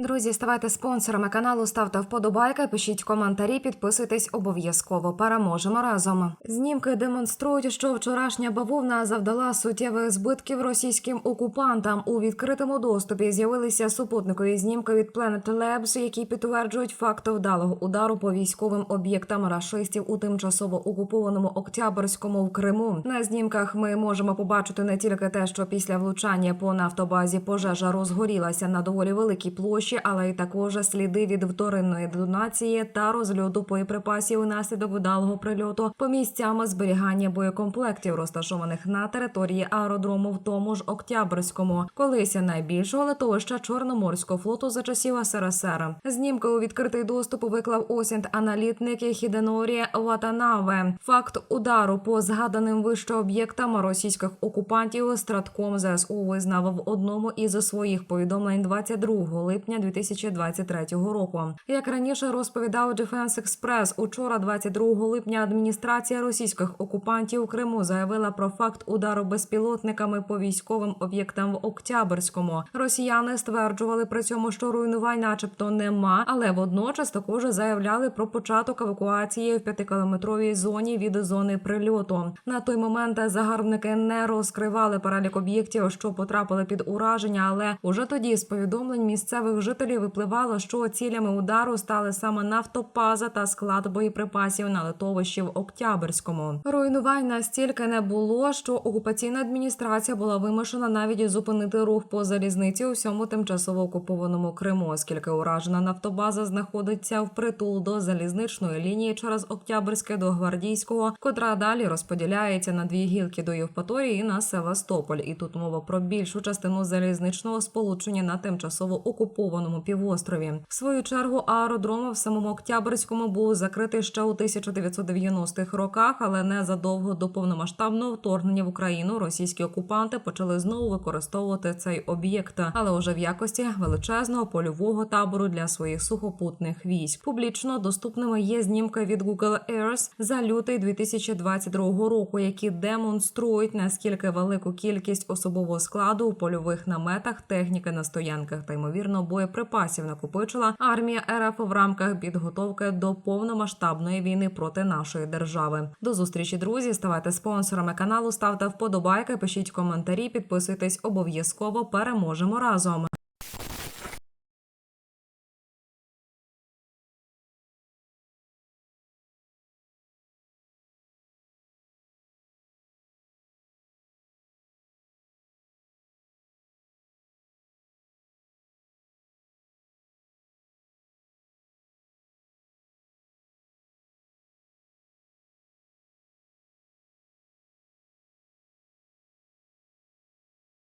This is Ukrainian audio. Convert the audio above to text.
друзі, ставайте спонсорами каналу, ставте вподобайки, пишіть коментарі, підписуйтесь обов'язково. Переможемо разом. Знімки демонструють, що вчорашня бавовна завдала суттєвих збитків російським окупантам. У відкритому доступі з'явилися супутникові знімки від Planet Labs, які підтверджують факт вдалого удару по військовим об'єктам рашистів у тимчасово окупованому Октябрьському в Криму. На знімках ми можемо побачити не тільки те, що після влучання по нафтобазі пожежа розгорілася на доволі великій площі, але й також сліди від вторинної детонації та розльоту боєприпасів унаслідок вдалого прильоту по місцям зберігання боєкомплектів, розташованих на території аеродрому в тому ж Октябрьському, колись найбільшого литовища Чорноморського флоту за часів СРСР. Знімки у відкритий доступ виклав осінт аналітник Хіденорі Ватанаве. Факт удару по згаданим вище об'єктам російських окупантів Стратком ЗСУ визнав в одному із своїх повідомлень 22 липня 2023 року. Як раніше розповідав Defense Express, учора, 22 липня, адміністрація російських окупантів Криму заявила про факт удару безпілотниками по військовим об'єктам в Октябрьському. Росіяни стверджували при цьому, що руйнувань, начебто, нема, але водночас також заявляли про початок евакуації в п'ятикілометровій зоні від зони прильоту. На той момент загарбники не розкривали перелік об'єктів, що потрапили під ураження, але уже тоді з повідомлень місцевих жителів випливало, що цілями удару стали саме нафтопаза та склад боєприпасів на литовищі в Октябрьському. Руйнувань настільки не було, що окупаційна адміністрація була вимушена навіть зупинити рух по залізниці у всьому тимчасово окупованому Криму, оскільки уражена нафтобаза знаходиться впритул до залізничної лінії через Октябрьське до Гвардійського, котра далі розподіляється на дві гілки до Євпаторії і на Севастополь. І тут мова про більшу частину залізничного сполучення на тимчасово окупованому півострові. В свою чергу аеродром в самому Октябрьському був закритий ще у 1990-х роках, але незадовго до повномасштабного вторгнення в Україну російські окупанти почали знову використовувати цей об'єкт, але уже в якості величезного польового табору для своїх сухопутних військ. Публічно доступними є знімки від Google Earth за лютий 2022 року, які демонструють наскільки велику кількість особового складу у польових наметах, техніки на стоянках та ймовірно боєприпасів накопичила армія РФ в рамках підготовки до повномасштабної війни проти нашої держави. До зустрічі, друзі. Ставайте спонсорами каналу, ставте вподобайки, пишіть коментарі, підписуйтесь обов'язково. Переможемо разом.